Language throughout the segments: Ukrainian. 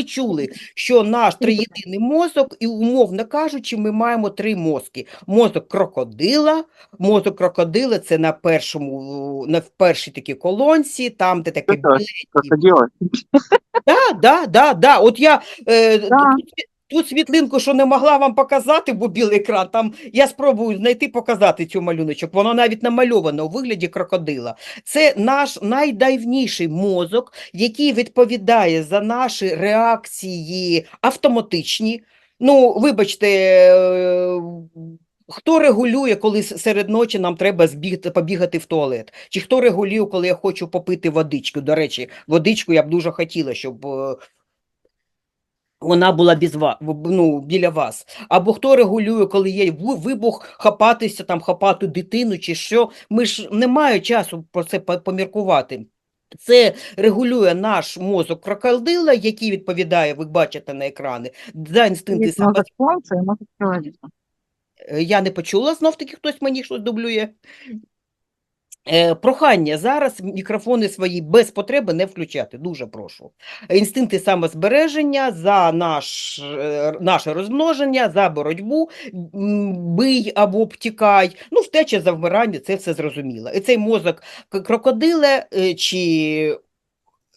ви чули, що наш триєдиний мозок, і умовно кажучи, ми маємо три мозки: мозок крокодила, мозок крокодила це на першому, на першій такій колонці, там де таке так, Да, да, да, да. От я е, Да. Тут світлинку, що не могла вам показати, бо білий екран, там я спробую знайти, показати цю малюночок. Воно навіть намальовано у вигляді крокодила. Це наш найдавніший мозок, який відповідає за наші реакції автоматичні. Ну, вибачте, е, хто регулює, коли серед ночі нам треба збігти, побігати в туалет? Чи хто регулює, коли я хочу попити водичку? До речі, водичку я б дуже хотіла, щоб е, вона була без ну, біля вас. Або хто регулює, коли є вибух, хапатися, там, хапати дитину чи що. Ми ж не маємо часу про це поміркувати. Це регулює наш мозок крокодила, який відповідає, ви бачите на екрани, за інстинкти человека. Е, Я не почула знов таки, хтось мені щось дублює. Е, прохання зараз мікрофони свої без потреби не включати. Дуже прошу. Інстинкти самозбереження за наш, е, наше розмноження, за боротьбу, бий або обтікай, Ну, втеча за вмирання, це все зрозуміло. І цей мозок крокодиле е, чи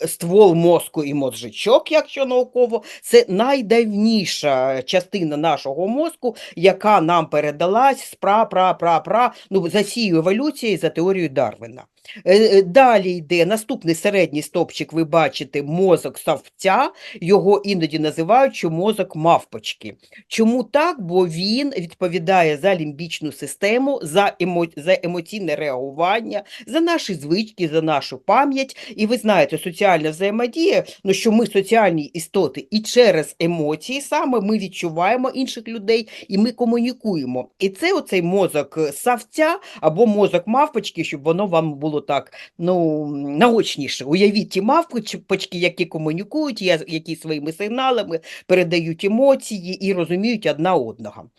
ствол мозку і мозжечок, якщо науково, це найдавніша частина нашого мозку, яка нам передалась з пра-пра-пра-пра, ну, за всією еволюцією, за теорією Дарвіна. Е, е, Далі йде наступний середній стовпчик, ви бачите, мозок савця, його іноді називають що мозок мавпочки. Чому так? Бо він відповідає за лімбічну систему, за, емо... за емоційне реагування, за наші звички, за нашу пам'ять. І ви знаєте, соціальна взаємодія, ну що ми соціальні істоти, і через емоції саме ми відчуваємо інших людей і ми комунікуємо. І це оцей мозок савця або мозок мавпочки, щоб воно вам було так ну, наочніше. Уявіть ті мавпочки, які комунікують, які своїми сигналами передають емоції і розуміють одна одного.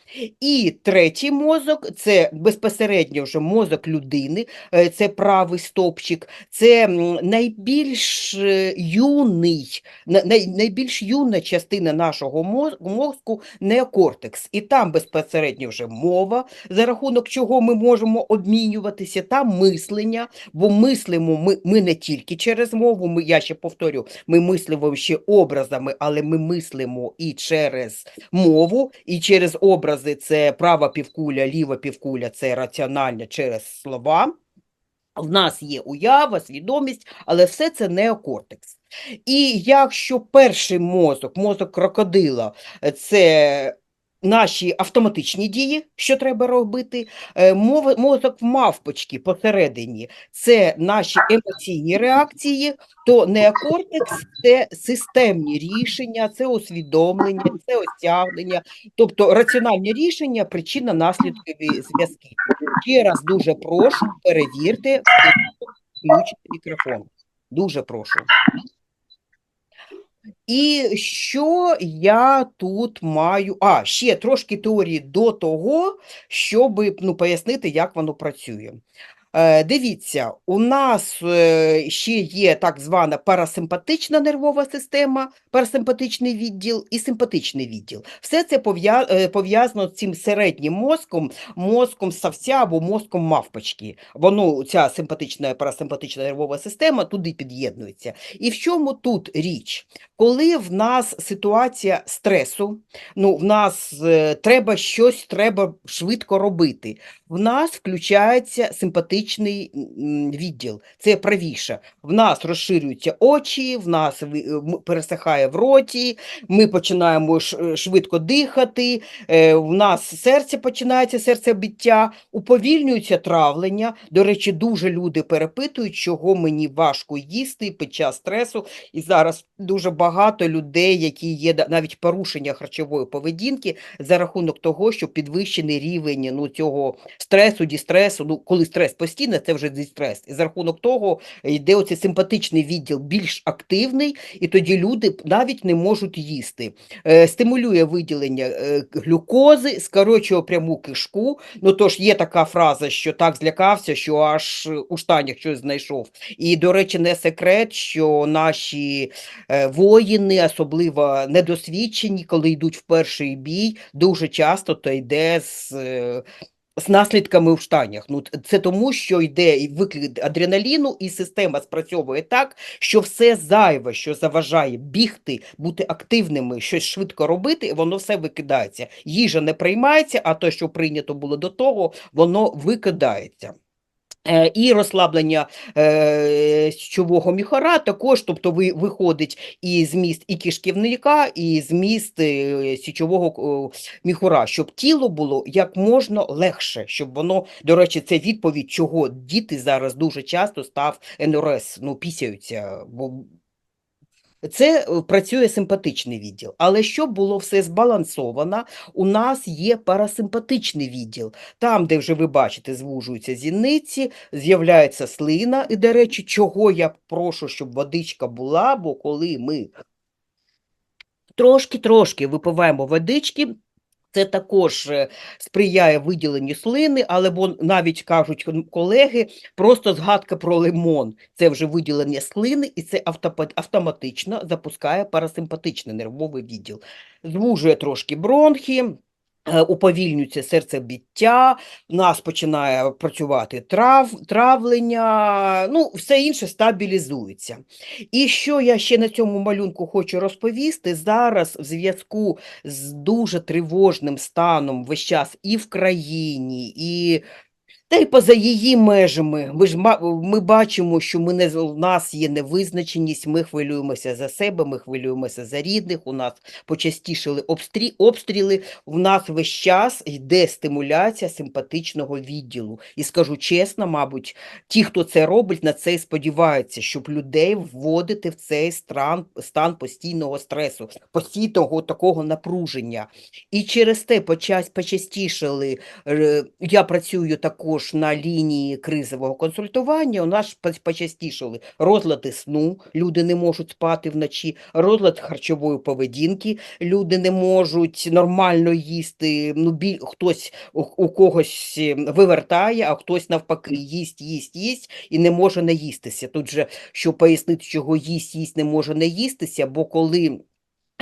І третій мозок це безпосередньо вже мозок людини, е, це правий стовпчик, це найбільш е, юний, на- най, найбільш юна частина нашого моз- мозку неокортекс. І там безпосередньо вже мова, за рахунок чого ми можемо обмінюватися, там мислення, бо мислимо ми, ми не тільки через мову, ми, я ще повторю, ми мислимо ще образами, але ми мислимо і через мову, і через образи це права півкуля, ліва півкуля це раціональне через слова. В нас є уява, свідомість, але все це неокортекс. І якщо перший мозок, мозок крокодила, це наші автоматичні дії, що треба робити, е, мозок мавпочки посередині це наші емоційні реакції, то неокортекс це системні рішення, це усвідомлення, це осягнення, тобто раціональні рішення, причинно-наслідкові зв'язки. Ще раз дуже прошу, перевірте, включити мікрофон. Дуже прошу. І що я тут маю? А, ще трошки теорії до того, щоб ну, пояснити, як воно працює. Е, Дивіться, у нас е, ще є так звана парасимпатична нервова система, парасимпатичний відділ і симпатичний відділ. Все це е, пов'язано з цим середнім мозком, мозком савця або мозком мавпочки. Воно, ця симпатична парасимпатична нервова система туди під'єднується. І в чому тут річ? Коли в нас ситуація стресу, ну, в нас треба щось треба швидко робити, в нас включається симпатичний м, відділ, це правіше. В нас розширюються очі, в нас е, пересихає в роті, ми починаємо е, швидко дихати, е, в нас серце починається серцебиття, уповільнюється травлення. До речі, дуже люди перепитують, чого мені важко їсти під час стресу. І зараз дуже багато людей, які є навіть порушення харчової поведінки за рахунок того, що підвищений рівень ну, цього стресу, дістресу, ну, коли стрес постійний. Постійно, це вже дистрес. І за рахунок того йде оцей симпатичний відділ більш активний, і тоді люди навіть не можуть їсти. Е, Стимулює виділення е, глюкози, скорочує пряму кишку. Ну тож є така фраза, що так злякався, що аж у штанях щось знайшов. І, до речі, не секрет, що наші е, воїни, особливо недосвідчені, коли йдуть в перший бій, дуже часто то йде з. З наслідками в штанях. Ну, це тому, що йде виклик адреналіну, і система спрацьовує так, що все зайве, що заважає бігти, бути активними, щось швидко робити, воно все викидається. Їжа не приймається, а те, що прийнято було до того, воно викидається. Е, І розслаблення е, січового міхора також, тобто ви, виходить і зміст і кишківника, і зміст е, січового о, міхура, щоб тіло було як можна легше, щоб воно, до речі, це відповідь, чого діти зараз дуже часто став НРС, ну, пісяються, бо це е, працює симпатичний відділ. Але щоб було все збалансовано, у нас є парасимпатичний відділ. Там, де вже ви бачите, звужуються зіниці, з'являється слина. І, до речі, чого я прошу, щоб водичка була, бо коли ми трошки-трошки випиваємо водички, це також е, сприяє виділенню слини, але бо навіть кажуть колеги, просто згадка про лимон це вже виділення слини, і це автоматично запускає парасимпатичний нервовий відділ. Звужує трошки бронхи. Е, Уповільнюється серцебіття, в нас починає працювати трав, травлення, ну, все інше стабілізується. І що я ще на цьому малюнку хочу розповісти, зараз в зв'язку з дуже тривожним станом весь час і в країні, і та й поза її межами. Ми ж ми бачимо, що ми не у нас є невизначеність, ми хвилюємося за себе, ми хвилюємося за рідних, у нас почастішили обстрі, обстріли, в нас весь час йде стимуляція симпатичного відділу. І скажу чесно, мабуть, ті, хто це робить, на це і сподіваються, щоб людей вводити в цей стан, стан постійного стресу, постійного такого напруження. І через те почас, почастішали Е, Я працюю також на лінії кризового консультування. У нас почастішали розлади сну, люди не можуть спати вночі, розлад харчової поведінки, люди не можуть нормально їсти. Ну, бі... хтось у, у когось е, вивертає, а хтось навпаки їсть, їсть, їсть і не може наїстися. Тут же, щоб пояснити, чого їсть, їсть не може наїстися, бо коли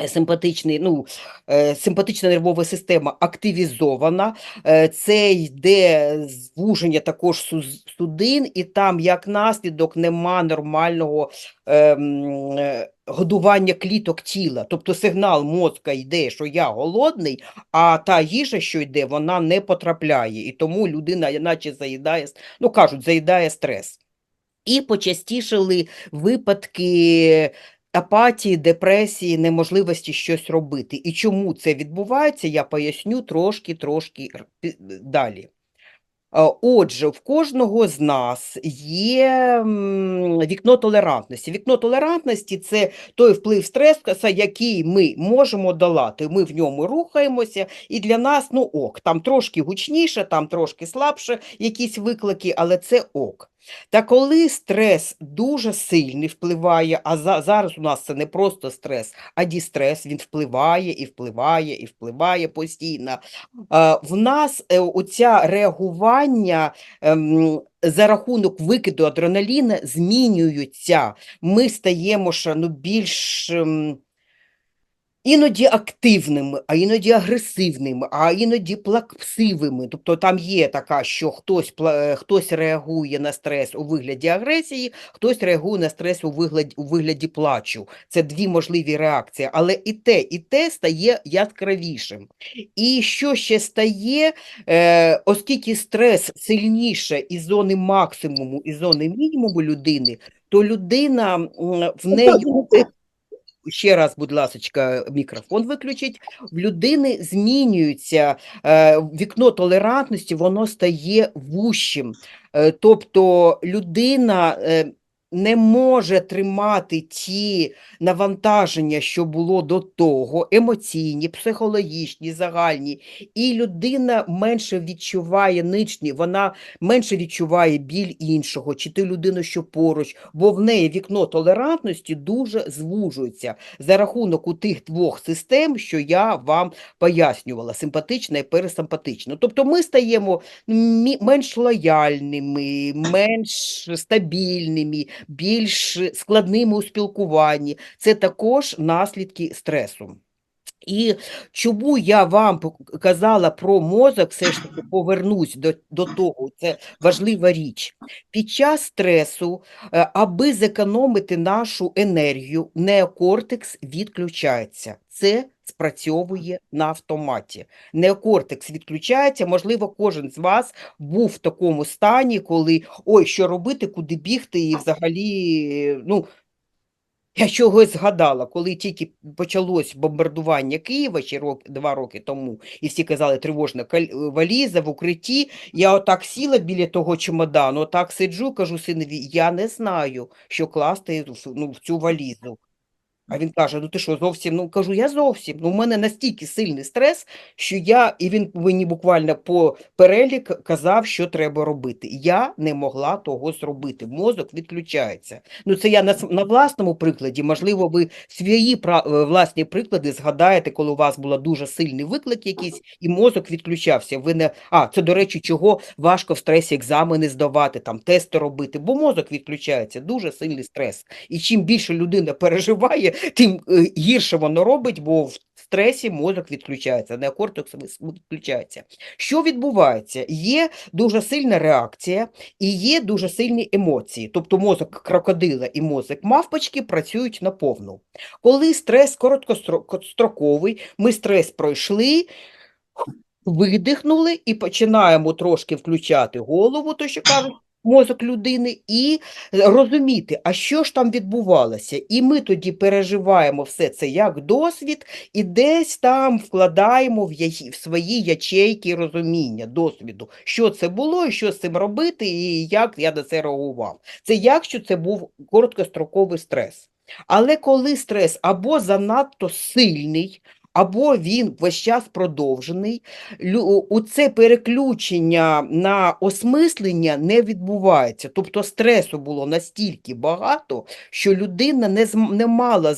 симпатичний, ну, е, симпатична нервова система активізована, е, це йде звуження також судин, і там, як наслідок, нема нормального ем, е, годування кліток тіла. Тобто сигнал мозка йде, що я голодний, а та їжа, що йде, вона не потрапляє. І тому людина, наче заїдає, ну кажуть, заїдає стрес. І почастішали випадки апатії, депресії, неможливості щось робити. І чому це відбувається, я поясню трошки-трошки далі. Отже, в кожного з нас є вікно толерантності. Вікно толерантності це той вплив стреса, який ми можемо долати. Ми в ньому рухаємося, і для нас ну ок. Там трошки гучніше, там трошки слабше якісь виклики, але це ок. Та коли стрес дуже сильний впливає, а за, зараз у нас це не просто стрес, а дістрес, він впливає і впливає і впливає постійно. Е, В нас е, оця реагування ем, за рахунок викиду адреналіна змінюються. Ми стаємо ну, більш ем, іноді активними, а іноді агресивними, а іноді плаксивими. Тобто там є така, що хтось, е, хтось реагує на стрес у вигляді агресії, хтось реагує на стрес у вигляді, у вигляді плачу. Це дві можливі реакції, але і те, і те стає яскравішим. І що ще стає, е, оскільки стрес сильніше із зони максимуму і зони мінімуму людини, то людина в неї ще раз, будь ласка, мікрофон виключіть. В людини змінюється е, вікно толерантності, воно стає вущим. Е, тобто людина е, не може тримати ті навантаження, що було до того, емоційні, психологічні, загальні, і людина менше відчуває ничні, вона менше відчуває біль іншого, чи ти людину, що поруч, бо в неї вікно толерантності дуже звужується за рахунок у тих двох систем, що я вам пояснювала, симпатична і пересимпатична. Тобто ми стаємо менш лояльними, менш стабільними, більш складними у спілкуванні. Це також наслідки стресу. І чому я вам казала про мозок, все ж таки повернусь до, до того, це важлива річ. Під час стресу, е, аби зекономити нашу енергію, неокортекс відключається. Це спрацьовує на автоматі. Неокортекс відключається, можливо, кожен з вас був в такому стані, коли ой, що робити, куди бігти, і взагалі, ну, я чогось згадала, коли тільки почалось бомбардування Києва ще рок, два роки тому, і всі казали, тривожна валіза в укритті, я отак сіла біля того чемодану, отак сиджу, кажу синові, я не знаю, що класти ну, в цю валізу. А він каже: ну ти що, зовсім? Ну кажу, я зовсім. Ну, у мене настільки сильний стрес, що я, і він мені буквально по перелік казав, що треба робити. Я не могла того зробити. Мозок відключається. Ну, це я на, на власному прикладі. Можливо, ви свої пра- е, власні приклади згадаєте, коли у вас був дуже сильний виклик якийсь, і мозок відключався. Ви не... А, це, до речі, чого важко в стресі екзамени здавати, там тести робити, бо мозок відключається, дуже сильний стрес. І чим більше людина переживає, тим е, гірше воно робить, бо в стресі мозок відключається, неокортекс відключається. Що відбувається? Є дуже сильна реакція і є дуже сильні емоції. Тобто мозок крокодила і мозок мавпочки працюють наповну. Коли стрес короткостроковий, ми стрес пройшли, видихнули і починаємо трошки включати голову, то що кажуть, мозок людини, і розуміти, а що ж там відбувалося. І ми тоді переживаємо все це як досвід, і десь там вкладаємо в, яї- в свої ячейки розуміння досвіду, що це було, що з цим робити, і як я на це реагував. Це якщо це був короткостроковий стрес. Але коли стрес або занадто сильний, або він весь час продовжений, у це переключення на осмислення не відбувається. Тобто стресу було настільки багато, що людина не, мала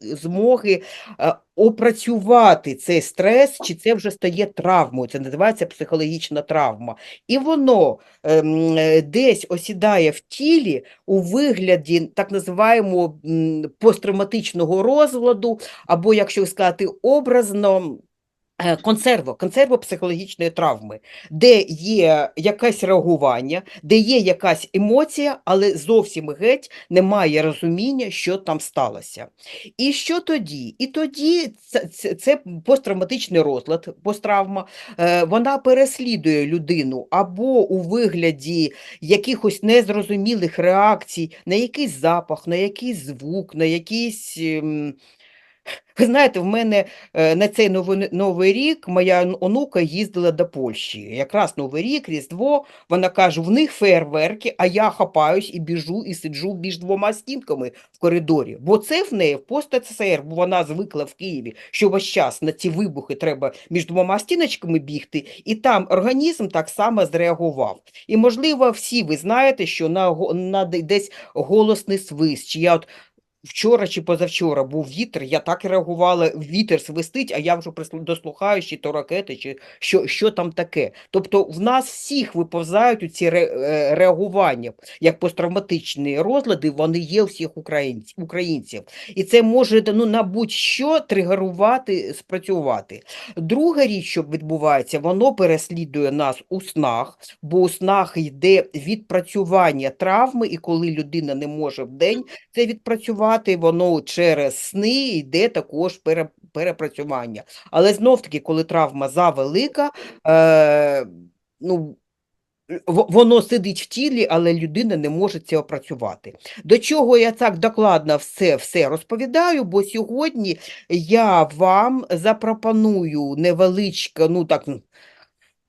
змоги е, опрацювати цей стрес, чи це вже стає травмою. Це називається психологічна травма. І воно ем, е, десь осідає в тілі у вигляді так називаємо посттравматичного розладу, або, якщо сказати образно, консерво, консерво психологічної травми, де є якесь реагування, де є якась емоція, але зовсім геть немає розуміння, що там сталося. І що тоді? І тоді це, це, посттравматичний розлад, посттравма, е, вона переслідує людину або у вигляді якихось незрозумілих реакцій на якийсь запах, на якийсь звук, на якийсь. Ви знаєте, в мене е, на цей новий, новий рік моя онука їздила до Польщі. Якраз Новий рік, Різдво, вона каже, в них фейерверки, а я хапаюсь і біжу, і сиджу між двома стінками в коридорі. Бо це в неї в пост-СССР, бо вона звикла в Києві, що весь час на ці вибухи треба між двома стіночками бігти, і там організм так само зреагував. І, можливо, всі ви знаєте, що на, на десь голосний свист, чи я от Вчора чи позавчора був вітер, я так і реагувала, вітер свистить, а я вже дослухаю, чи то ракети, чи що, що там таке. Тобто в нас всіх виповзають у ці е, реагування, як посттравматичні розлади, вони є у всіх українців. І це може ну, на будь-що тригерувати, спрацювати. Друга річ, що відбувається, воно переслідує нас у снах, бо у снах йде відпрацювання травми, і коли людина не може вдень це відпрацювати, воно через сни йде також пере, перепрацювання. Але знов-таки, коли травма завелика, е, ну, воно сидить в тілі, але людина не може це опрацювати. До чого я так докладно все, все розповідаю, бо сьогодні я вам запропоную невеличке, ну так,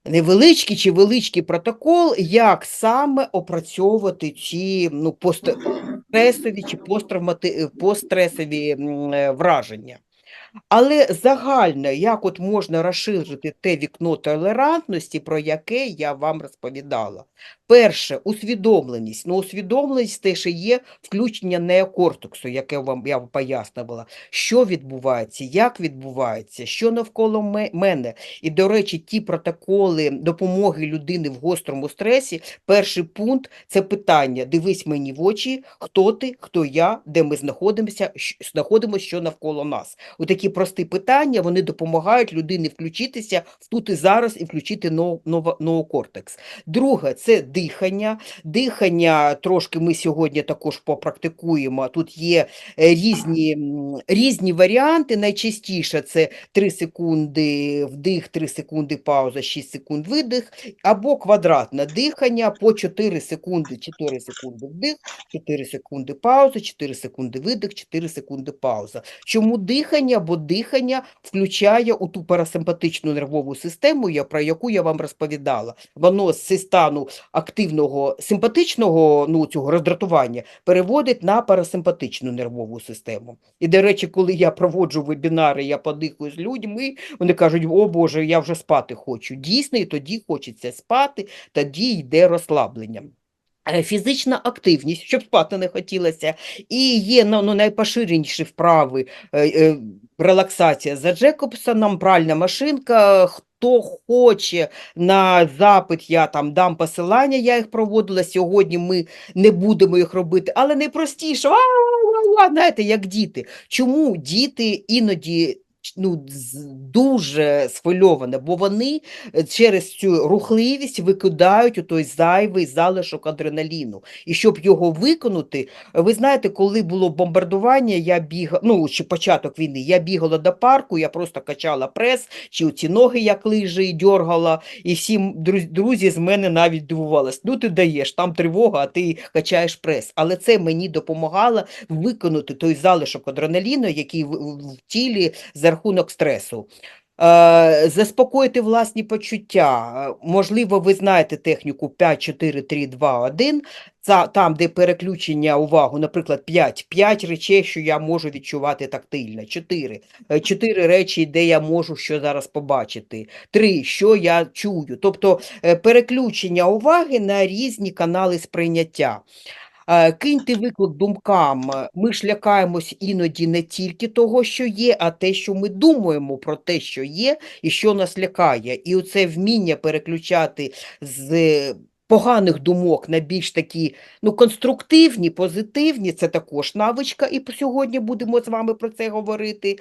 невеличкий чи величкий протокол, як саме опрацьовувати ці ну, постстресові чи посттравмати... постстресові е, враження. Але загально, як от можна розширити те вікно толерантності, про яке я вам розповідала. Перше, усвідомленість. Ну, усвідомленість теж і є включення неокортексу, яке вам я вам пояснювала, що відбувається, як відбувається, що навколо мене. І, до речі, ті протоколи допомоги людини в гострому стресі, перший пункт це питання: дивись мені в очі, хто ти, хто я, де ми знаходимося, знаходимося, що навколо нас. У такі прості питання вони допомагають людині включитися в тут і зараз і включити но- Друге це дихання. Дихання трошки ми сьогодні також попрактикуємо. Тут є е, різні, різні варіанти. Найчастіше це 3 секунди вдих, 3 секунди пауза, 6 секунд видих, або квадратне дихання по 4 секунди, 4 секунди вдих, 4 секунди пауза, 4 секунди видих, 4 секунди пауза. Чому дихання? Бо дихання включає у ту парасимпатичну нервову систему, про яку я вам розповідала. Воно з стану активного симпатичного ну, цього роздратування переводить на парасимпатичну нервову систему. І, до речі, коли я проводжу вебінари, я подихаю з людьми, вони кажуть, о Боже, я вже спати хочу. Дійсно, і тоді хочеться спати, тоді йде розслаблення. Е, Фізична активність, щоб спати не хотілося, і є ну, ну, найпоширеніші вправи е, е, релаксація за Джекобсоном, пральна машинка. Хто хоче на запит, я там дам посилання, я їх проводила. Сьогодні ми не будемо їх робити, але найпростіше, знаєте, як діти. Чому діти іноді ну, дуже схвильовані? Бо вони е, через цю рухливість викидають у той зайвий залишок адреналіну. І щоб його виконати, ви знаєте, коли було бомбардування, я бігала, ну, чи початок війни, я бігала до парку, я просто качала прес, чи оці ноги як лижі і дьоргала, і всі друзі з мене навіть дивувались. Ну, ти даєш, там тривога, а ти качаєш прес. Але це мені допомагало виконати той залишок адреналіну, який в, в- в рахунок стресу. Е, Заспокоїти власні почуття. Е, Можливо, ви знаєте техніку 5, 4, 3, 2, 1. Це там, де переключення увагу, наприклад, 5. 5 речей, що я можу відчувати тактильно. 4. 4 речі, де я можу що зараз побачити. 3. Що я чую. Тобто е, переключення уваги на різні канали сприйняття. Е, Киньте виклик думкам. Ми ж лякаємось іноді не тільки того, що є, а те, що ми думаємо про те, що є, і що нас лякає. І оце вміння переключати з поганих думок на більш такі ну, конструктивні, позитивні, це також навичка, і сьогодні будемо з вами про це говорити.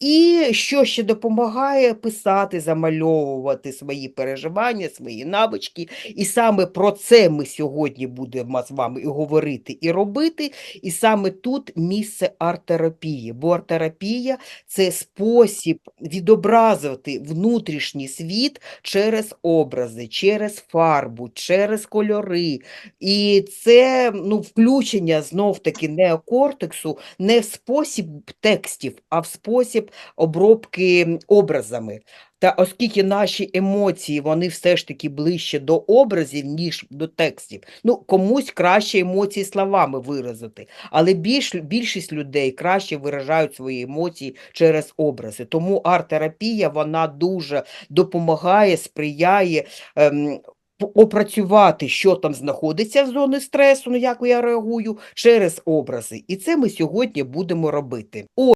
І що ще допомагає писати, замальовувати свої переживання, свої навички. І саме про це ми сьогодні будемо з вами і говорити, і робити. І саме тут місце арт-терапії, бо арт-терапія – це спосіб відобразити внутрішній світ через образи, через фарбу, через кольори. І це ну, включення знов-таки неокортексу не в спосіб текстів, а в спосіб обробки образами. Та оскільки наші емоції, вони все ж таки ближче до образів, ніж до текстів. Ну, комусь краще емоції словами виразити, але більш, більшість людей краще виражають свої емоції через образи. Тому арт-терапія, вона дуже допомагає, сприяє ем, опрацювати, що там знаходиться в зоні стресу, ну як я реагую, через образи. І це ми сьогодні будемо робити.